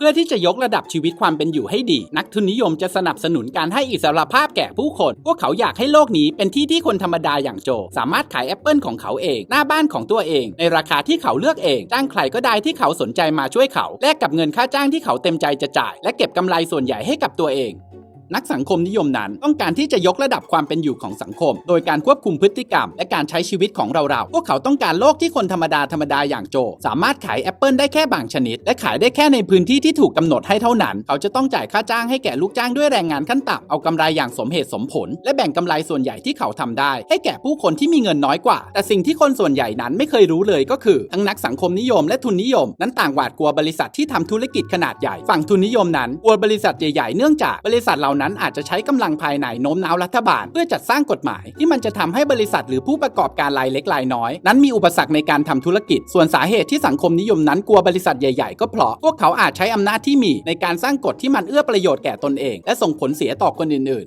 เพื่อที่จะยกระดับชีวิตความเป็นอยู่ให้ดี นักทุนนิยมจะสนับสนุนการให้อิสรภาพแก่ผู้คน พวกเขาอยากให้โลกนี้เป็นที่ที่คนธรรมดาอย่างโจ สามารถขายแอปเปิลของเขาเอง หน้าบ้านของตัวเอง ในราคาที่เขาเลือกเอง จ้างใครก็ได้ที่เขาสนใจมาช่วยเขา แลกกับเงินค่าจ้างที่เขาเต็มใจจะจ่าย และเก็บกำไรส่วนใหญ่ให้กับตัวเอง นักสังคมนิยมนั้น ต้องการที่จะยกระดับความเป็นอยู่ของสังคม โดยการควบคุมพฤติกรรม และการใช้ชีวิตของเราๆพวกเขาต้องการโลกที่คนธรรมดาธรรมดาอย่างโจ สามารถขายแอปเปิลได้แค่บางชนิด และขายได้แค่ในพื้นที่ที่ถูกกำหนดให้เท่านั้น เขาจะต้องจ่ายค่าจ้างให้แก่ลูกจ้างด้วยแรงงานขั้นต่ำเอากำไรอย่างสมเหตุสมผล และแบ่งกำไรส่วนใหญ่ที่เขาทำได้ ให้แก่ผู้คนที่มีเงินน้อยกว่า แต่สิ่งที่คนส่วนใหญ่นั้นไม่เคยรู้เลยก็คือทั้งนักสังคมนิยมและทุนนิยม นั้นต่างหวาดกลัวบริษัทที่ทำธุรกิจขนาดใหญ่ฝั่งทุนนิยมนั้นกลัวบริษัทใหญ่ๆเนื่องจากบริษัทเหล่านั้นอาจจะใช้กำลังภายในโน้มน้าวรัฐบาล เพื่อจัดสร้างกฎหมาย ที่มันจะทำให้บริษัทหรือผู้ประกอบการรายเล็กรายน้อย นั้นมีอุปสรรคในการทำธุรกิจ ส่วนสาเหตุที่สังคมนิยมนั้นกลัวบริษัทใหญ่ๆ ก็เพราะพวกเขาอาจใช้อำนาจที่มีในการสร้างกฎที่มันเอื้อประโยชน์แก่ตนเอง และส่งผลเสียต่อคนอื่นๆ